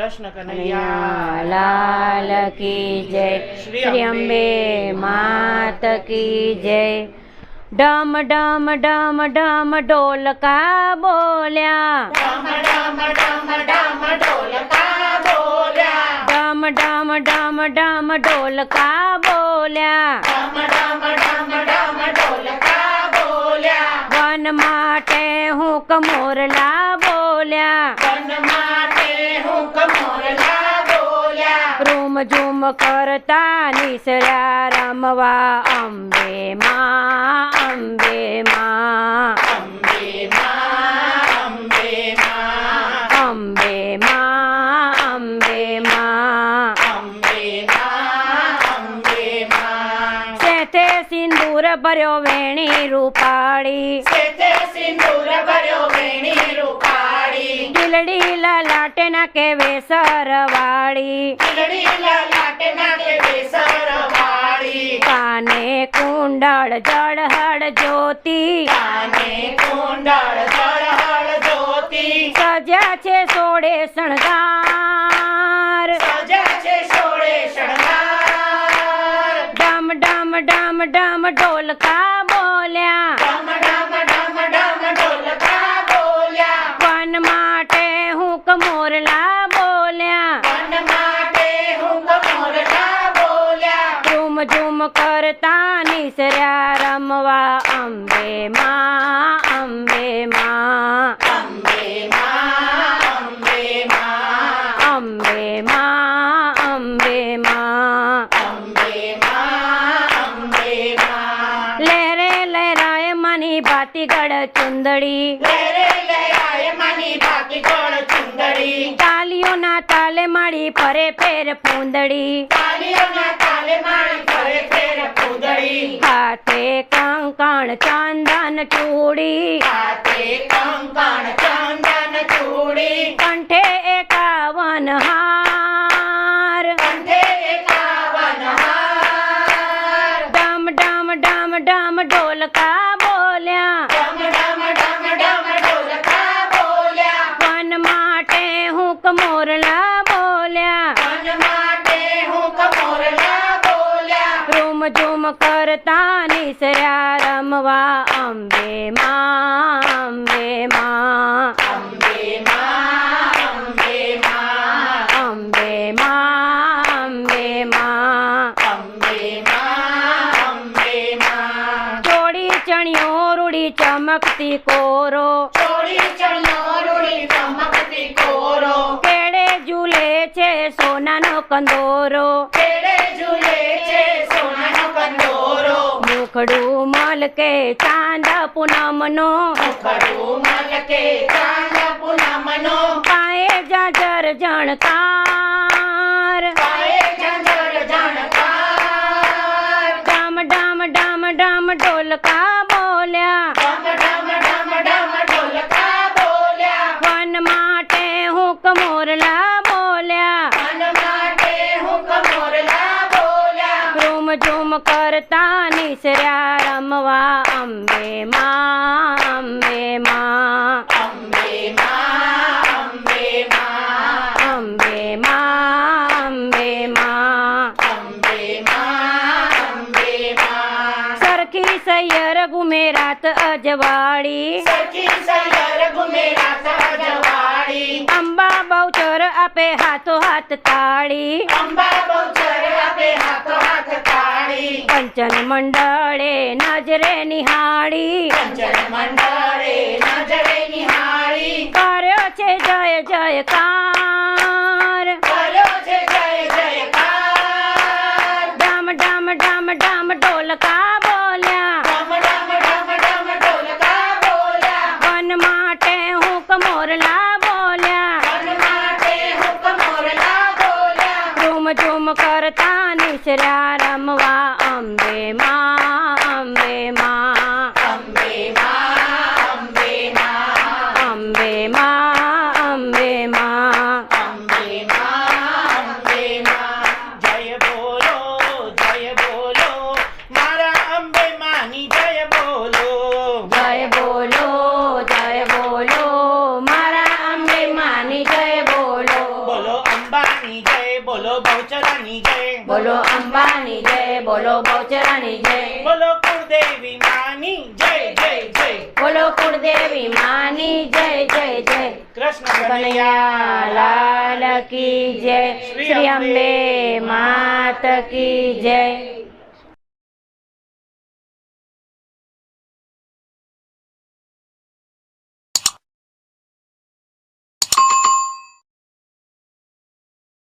कृष्ण कन्हैया लाल की जय श्री अम्बे मात की जय डम डम डम डम ढोलका बोलिया डम डम डम डम ढोलका बोलिया डम डम डम डम ढोलका वन माटे हुक मोरला बोलिया ઝૂમ કરતા નિસર્યા રમવા અંબે માં અંબે માં. અંબે માં અંબે માં. અંબે માં સેથે સિંદૂર ભર્યો વેણી રૂપાળી. સિંદૂર ભર્યો વેણી રૂપાળી. વાળી દિલડી લલાટ ના કે વેસર વાળી દિલડી લલાટ ના કે વેસર વાળી કાને કુંડળ જળહળ જ્યોતિ કાને કુંડળ જળહળ જ્યોતિ સજ્યા છે સોડે શણગાર. ઝૂમ કરતા નિસર્યા રમવા અંબે માં અંબે માં. અંબે માં અંબે માં. અંબે માં અંબે માં અંબે માં અંબે માં લહેરે લહેરાય મની ભાતીગળ ચુંદડી. લેરે લહેરાય માની બાકી ગોળ ચુંદડી તાલીઓના તાલે માળી ફરે ફેર ફૂંદડી. તાલીઓના હાથે કંકણ ચંદન ચૂડી. હાથે કંકણ ચંદન ચૂડી. કંઠે એકાવન હાર. કંઠે એકાવન હાર. ડમ ડમ ડમ ડમ ઢોલકા બોલ્યા. રૂમ ઝૂમ કરતા નિસર્યા રમવા અંબે માં અંબે માં. અંબે માં અંબે માં. અંબે માં અંબે માં અંબે માં અંબે માં ચોડી ચણિયો રૂડી ચમકતી કોરો. ચોડી ચણિયો રૂડી ચમકતી કોરો કેડે ઝૂલે છે સોનાનો કંદોરો. કેડે ઝૂલે છે મુખડું મલકે ચાંદ પૂનમનો. મુખડું મલકે ચાંદ પૂનમનો. પાએ જાજર જણકાર પાએ ઝંઝર ઝણકાર ડમ ડમ ડમ ડમ ઢોલકા બોલ્યા ડમ ડમ ડમ ડમ ઢોલકા બોલ્યા વન માટે હું કમોરલા બોલ્યા મન માટે હું કમોરલા બોલ્યા રૂમ ઝૂમ કરતા નિસર્યા રમવા અંબે માં અંબે માં અંબે માં અંબે માં અંબે માં અંબે માં અંબે માં અંબે માં સરખી સૈયર ગુમે રાત અજવાળી સખી સૈયર ગુમે રાત અજવાળી અંબા બહુચર આપે હાથો હાથ તાળી અંબા બહુચર આપે હાથો હાથ તાળી પંચન મંડળે નજરે નિહાળી કંચન મંડળે નજરે નિહાળી કર્યો છે જય જયકાર કર્યો છે જય જયકાર ડમ ડમ ડમ ડમ ઢોલકા બોલ્યા ડમ ડમ ડમ ડમ ઢોલકા બોલ્યા વન માટે હું કમોરલા બોલ્યા મન માટે હુક મોરલા બોલ્યા ઝૂમ ઝૂમ કરતા નિસર્યા રમવા અંબે માં અંબે માં અંબે માં અંબે માં અંબે માં અંબે માં અંબે માં અંબે માં જય બોલો જય બોલો. મારા અંબે માની જય બોલો. જય બોલો જય બોલો. મારા અંબે માની જય બોલો બોલો અંબે અંબાની બોલો જય. બોલો અંબાની જય બોલો બહુચરાની જય. બોલો કુળદેવી માની જય જય જય. બોલો કુળદેવી માની જય જય જય. કૃષ્ણ કનૈયા લાલ કી જય. શ્રી અંબે માત કી જય.